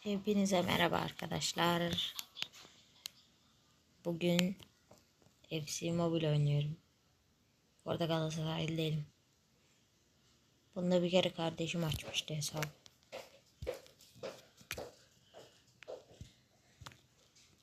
Hepinize merhaba arkadaşlar. Bugün FC Mobile oynuyorum. Orada Galatasaraylı değilim. Bunda bir kere kardeşim açmıştı hesabı.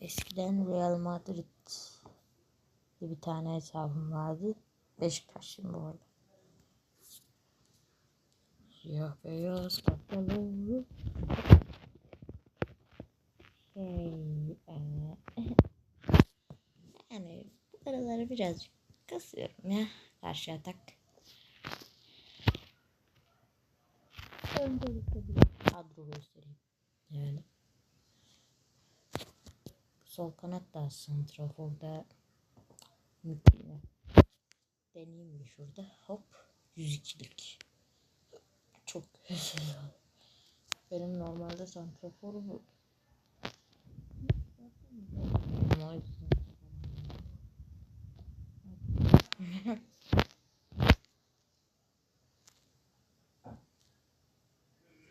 Eskiden Real Madrid bir tane hesabım vardı. Beşiktaşlıyım bu arada. Siyah beyaz kapalı. Şey, eee, yani bu araları birazcık kasıyorum ya karşı atak. Öncelikle bir kadro göstereyim. Yani sol kanat da santraforda mükemmel. Deneyeyim mi şurada? Hop 102'lik. Çok güzel. Benim normalde santrafor bu.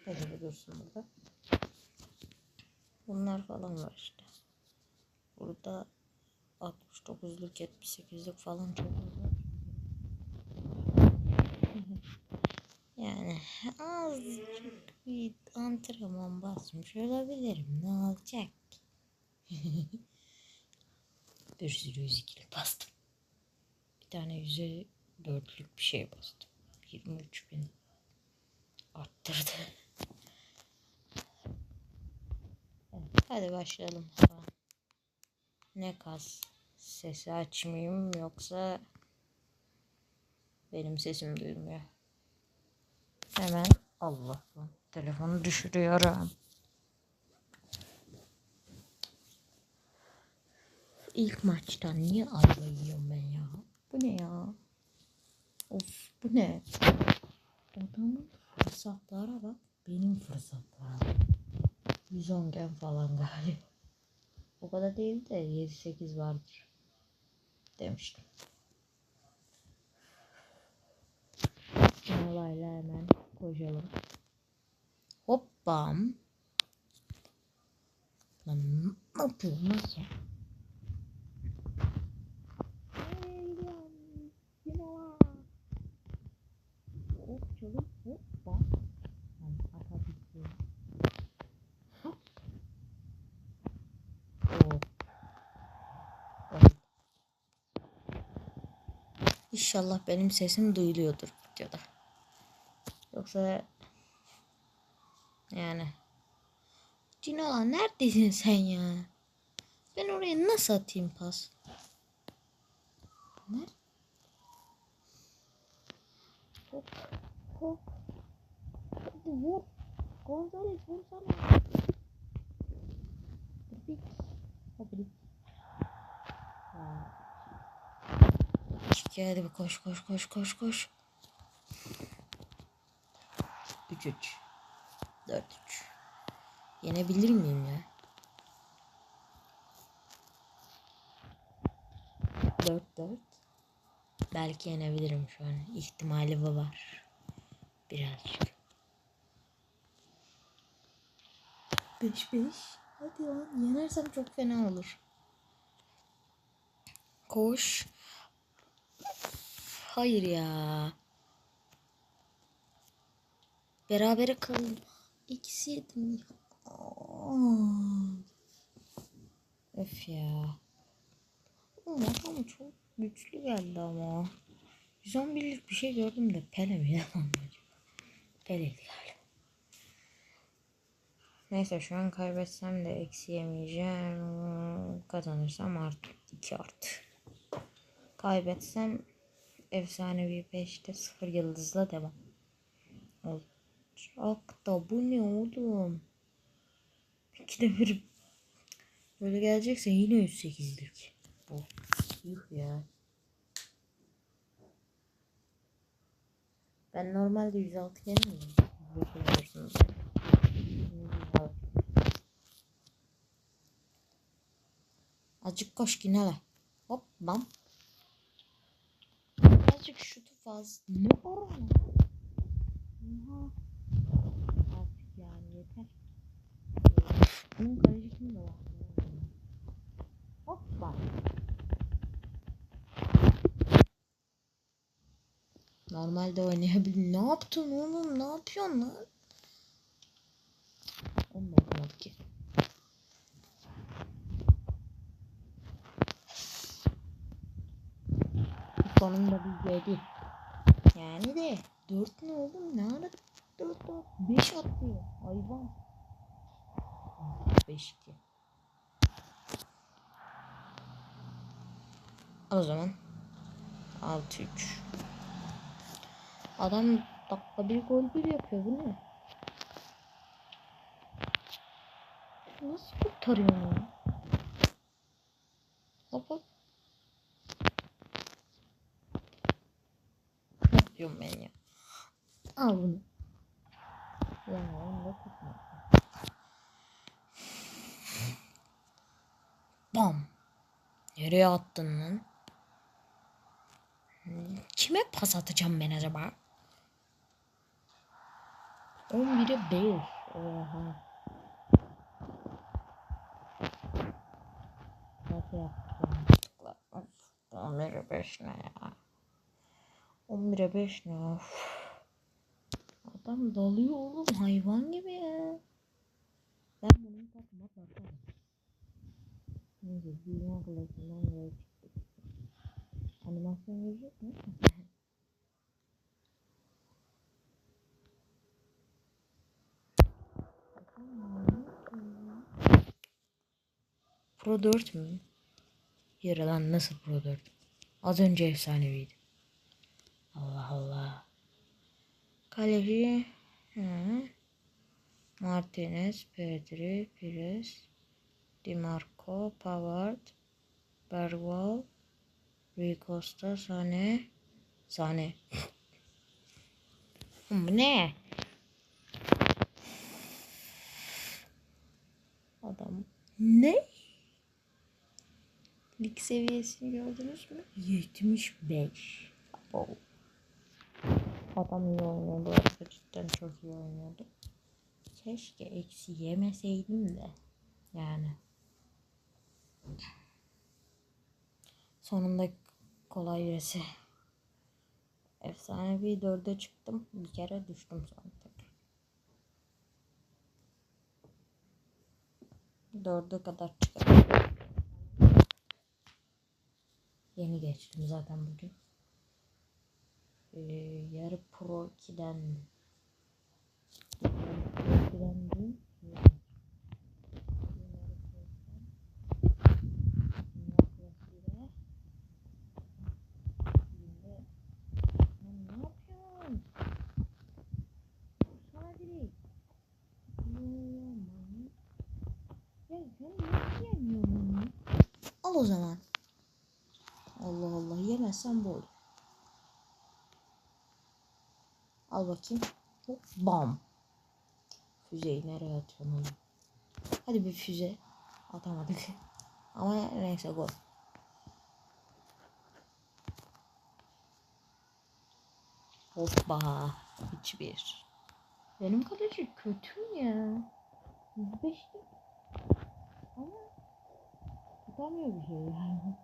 Ama Burada. Bunlar falan var işte. Burada 69'luk 78'lik falan çok var. yani azıcık bir antrenman basmış olabilirim. Ne olacak? bir sürü yüz ikili bastım. Bir tane yüze dörtlük bir şey bastım. 23 bin arttırdı. Hadi başlayalım. Ne kas? Sesi açmayayım yoksa benim sesim duyulmuyor. Hemen Allah telefonu düşürüyorum. İlk maçtan niye ayva yiyorum ben ya? Bu ne ya? Of bu ne? Adamın fırsatlara bak. Benim fırsatlara bak. 110 gen falan galiba. O kadar değil de 7-8 vardır. Demiştim. Olayla hemen koşalım. Hoppam. Lan ne yapıyorum nasıl? Hop çalım hoppa. Yani atabildim. Hop. Hop. Evet. İnşallah benim sesim duyuluyordur videoda. Yoksa yani Cinola neredesin sen ya? Ben oraya nasıl atayım pas? Ne? Hop hop. Hadi vur. Gonzales vursana. Hadi bir koş koş koş koş koş. 3-3. 4-3. Yenebilir miyim ya? 4-4. Belki yenebilirim şu an. İhtimali var. Birazcık. 5-5. Hadi lan. Yenersem çok fena olur. Koş. Hayır ya. Berabere kalın. İkisi yedim. Öf ya. Oğlum adam çok güçlü geldi ama. 111'lik bir şey gördüm de Pele mi yalan. Neyse şu an kaybetsem de eksi yemeyeceğim. Kazanırsam artı 2 artı. Kaybetsem efsanevi 5'te 0 yıldızla devam. Olacak da bu ne oğlum? İkide bir böyle gelecekse yine 108'lik. Bu. Yuh ya. Ben normalde 106 gelmiyorum. Biliyorsunuz. Azıcık koş yine. Hop bam. Artık şutu fazla. Ne var Oha. Artık yani yeter. Bunun kalecikini de var. Hoppa. Normalde oynayabilir. Ne yaptın oğlum? Ne yapıyorsun lan? Sonunda bir yedi. Yani de 4 ne oğlum? Ne ara 4 at? 5 attı. Hayvan. 5 2. Al o zaman. 6 3. Adam dakika bir gol bir yapıyor bu ne? Nasıl kurtarıyor onu? Hop hop. Ne yapıyorum ben ya? Al bunu. Ya onu da tutma. Bam. Nereye attın lan? Kime pas atacağım ben acaba? 11'e 5. Oha. Nasıl yaptık Of, 11'e 5 ne ya? 11'e 5 ne of. Adam dalıyor oğlum hayvan gibi ya. Ben bunun takıma bakarım. Neyse dünya klasından böyle çıktık. Animasyon verecek mi? Pro 4 mü? Yürü lan nasıl Pro 4? Az önce efsaneviydi. Allah Allah. Kaleci. Martinez, Pedri, Pires, Di Marco, Pavard, Bergwall, Rui Costa, Sane, Sane. Bu ne? Adam ne? Lig seviyesini gördünüz mü? 75. Abo. Adam iyi oynuyor bu arada cidden çok iyi oynuyordu. Keşke eksi yemeseydim de. Yani. Sonunda kolay birisi. Efsane bir dörde çıktım. Bir kere düştüm sonra tekrar. Dörde kadar çıkarım. Yeni geçtim zaten bugün. Ee, yarı pro 2'den yarı pro 2'den değil. Ne yapıyorsun? Sana direkt. Ya sen nasıl yemiyorsun onu? Al o zaman. Allah Allah yemezsen bu olur. Al bakayım. Hop bam. Füzeyi nereye atıyorsun oğlum? Hadi bir füze. Atamadık. Ama neyse gol. Hoppa. 3-1. Benim kaleci kötü ya? 105 Ama tutamıyor bir şey yani.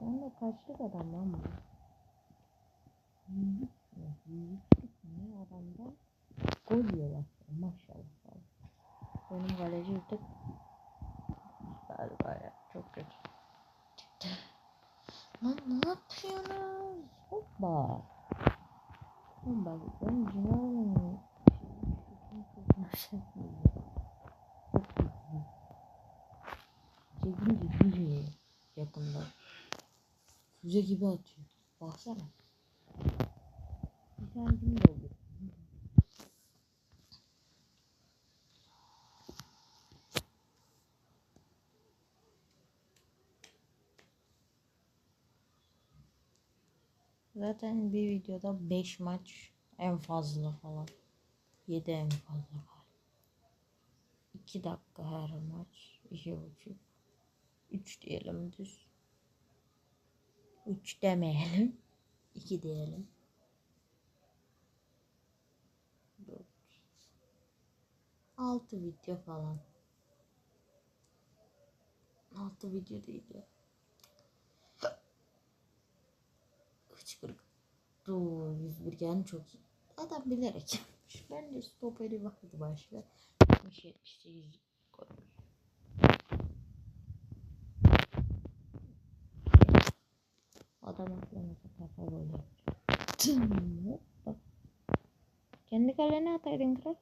Ben de kaçlık adam lan Yüzlük mü adamdan gol yiyorlar. Maşallah. Benim kaleci bir tık galiba ya. Çok kötü. Lan ne yapıyorsunuz? Hoppa. Bak ben kötü. Çekince gülüyor yakında. Füze gibi atıyor. Baksana. Kim oldu? Zaten bir videoda 5 maç en fazla falan. 7 en fazla var. 2 dakika her maç. 2,5. 3 diyelim düz. 3 demeyelim. 2 diyelim. 4. 6 video falan. 6 video değil ya. Hıçkırık. tuttu. 101 gen çok iyi. Adam bilerek yapmış. Ben de stoperi vardı başka. 78 koymuş. Adam aklına kafa hoppa. Kendi kalene ataydın kral.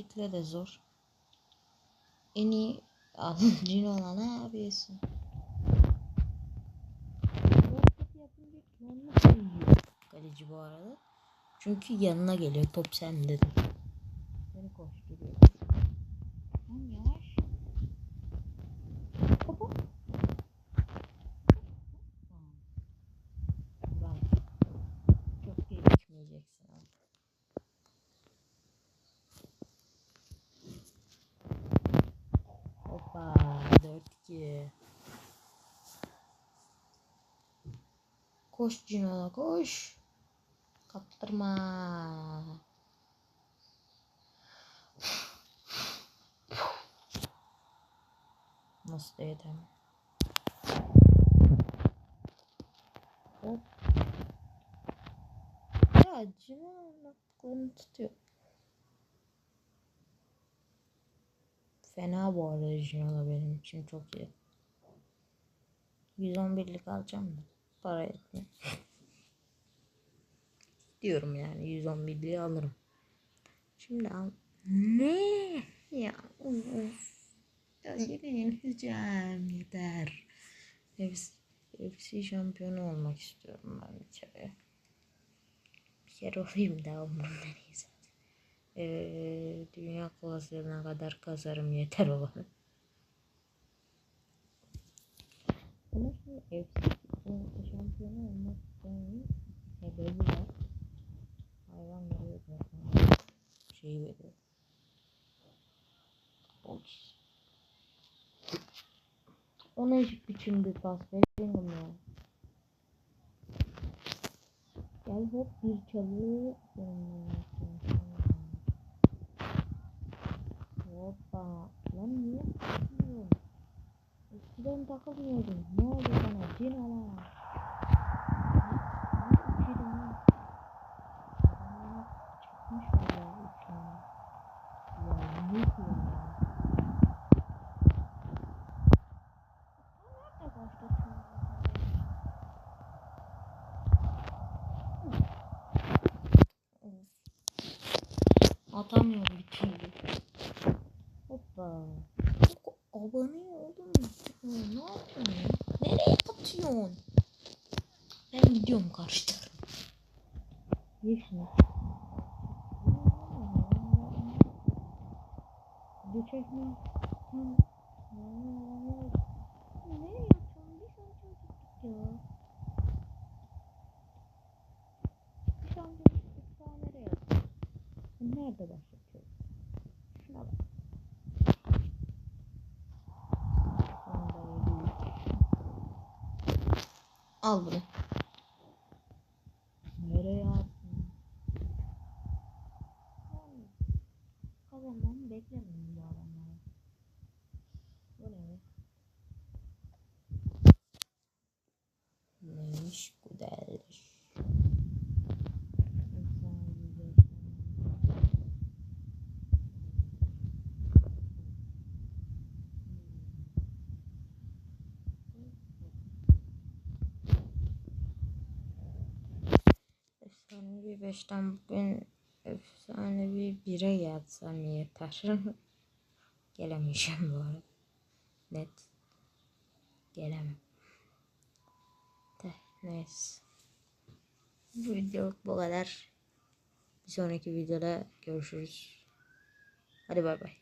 Tripikle de zor. En iyi alıcın olan ne yapıyorsun? Kaleci bu arada. Çünkü yanına geliyor top sende de. Koş Cinola koş. Kaptırma. Nasıl dedim? Hop. Ya Cinola kolunu tutuyor. Fena bu arada Cinola benim için çok iyi. 111'lik alacağım da para etmiyor. Diyorum yani 111'liği alırım. Şimdi al. Ne? Ya of. Ya yenileceğim yeter. FC, FC şampiyonu olmak istiyorum ben bir kere. Bir kere olayım da değil zaten. Ee, dünya kupasına kadar kazarım yeter o bana. Ama şimdi FC şampiyonu olmak istememin sebebi var. Hayvan veriyor zaten. Şey veriyor. Polis. O ne biçim bir pas Bellingham ya. Gel hop bir çalı. Hoppa. Lan niye Eskiden takılmıyordun. Ne oldu sana? Cin başlatıyorsun? Atamıyorum bir türlü. Hoppa. Çok abone ne yapıyorsun ya? Nereye atıyorsun? Ben gidiyorum karşı tarafa. Ye şunu. Geçek mi? Hı. Nereye atıyorsun? Bir şampiyon tuttuk ya. Bir tuttuk daha nereye? Nerede başlatıyorsun? Şuna bak. Sonunda yedi. Al bunu. Nereye attın? Yani Kazanmamı beklemiyorum bu adamları. Bu ne? Neymiş güzelmiş. Efsane güzel. Efsanevi 5'ten bugün efsanevi 1'e yatsam yeter. Gelemeyeceğim bu arada. Net. Gelemem. De, neyse. Bu videoluk bu kadar. Bir sonraki videoda görüşürüz. Hadi bay bay.